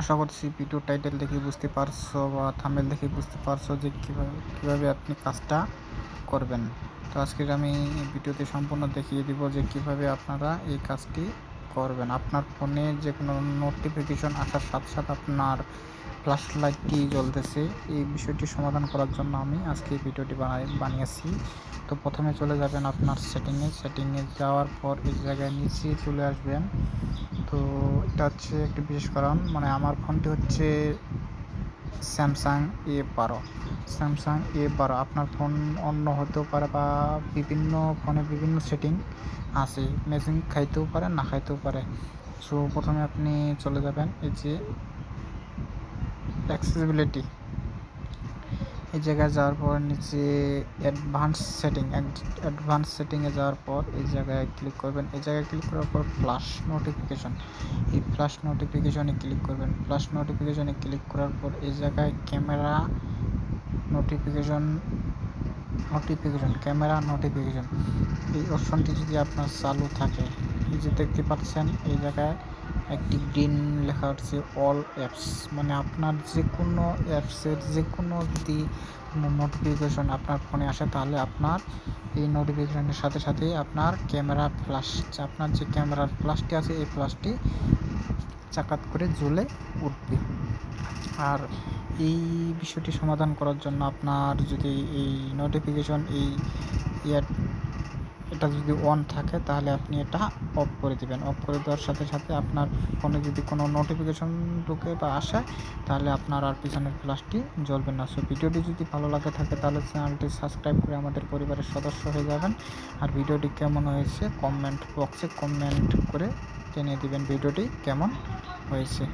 আশা করছি video title দেখে বুঝতে পারছ বা থামেল দেখে বুঝতে পারছ যে কীভাবে কীভাবে আপনি কাজটা করবেন। তো আজকের আমি ভিডিওতে সম্পূর্ণ দেখিয়ে দিব যে কীভাবে আপনারা এই কাজটি করবেন। আপনার ফোনে যে কোনো নোটিফিকেশন আসার সাথে সাথে আপনার ফ্ল্যাশ লাইটটি জ্বলতেছে। এই বিষয়টি সমাধান করার জন্য আমি আজকে এই ভিডিওটি বানিয়েছি। তো প্রথমে চলে যাবেন আপনার সেটিংয়ে সেটিংয়ে যাওয়ার পর এই জায়গায় নিচে চলে আসবেন। তো এটা হচ্ছে একটি বিশেষ কারণ মানে আমার ফোনটি হচ্ছে স্যামসাং এ বারো। স্যামসাং এ বারো। আপনার ফোন অন্য হতেও পারে বা বিভিন্ন ফোনে বিভিন্ন সেটিং আছে। ম্যাচিং খাইতেও পারে, না খাইতেও পারে। সো প্রথমে আপনি চলে যাবেন এই যে অ্যাক্সেসিবিলিটি এই জায়গায় যাওয়ার পর নিচে অ্যাডভান্স সেটিং অ্যাডভান্স সেটিংয়ে যাওয়ার পর এই জায়গায় ক্লিক করবেন। এই জায়গায় ক্লিক করার পর ফ্লাশ নোটিফিকেশন এই ফ্লাশ নোটিফিকেশনে ক্লিক করবেন। ফ্লাশ নোটিফিকেশনে ক্লিক করার পর এই জায়গায় camera notification notification camera notification এই অপশনটি যদি আপনার চালু থাকে, এই যে দেখতে পাচ্ছেন, এই জায়গায় একটি গ্রিন লেখা হচ্ছে অল অ্যাপস মানে আপনার যে কোনো অ্যাপসের যে কোনো যদি নোটিফিকেশন আপনার ফোনে আসে, তাহলে আপনার এই নোটিফিকেশনের সাথে সাথে আপনার ক্যামেরা ফ্ল্যাশ আপনার যে ক্যামেরার ফ্ল্যাশটি আছে, এই ফ্ল্যাশটি চাকাত করে জ্বলে উঠবে। আর এই বিষয়টি সমাধান করার জন্য আপনার যদি এই নোটিফিকেশন এই ইয়ার এটা যদি অন থাকে, তাহলে আপনি এটা অফ করে দিবেন। অফ করে দেওয়ার সাথে সাথে আপনার ফোনে যদি কোনো নোটিফিকেশন ঢুকে বা আসে, তাহলে আপনার আর পিছনের ফ্ল্যাশটি জ্বলবে না। সো ভিডিওটি যদি ভালো লাগে থাকে, তাহলে চ্যানেলটি সাবস্ক্রাইব করে আমাদের পরিবারের সদস্য হয়ে যাবেন। আর ভিডিওটি কেমন হয়েছে কমেন্ট বক্সে কমেন্ট করে জানিয়ে দিবেন ভিডিওটি কেমন হয়েছে।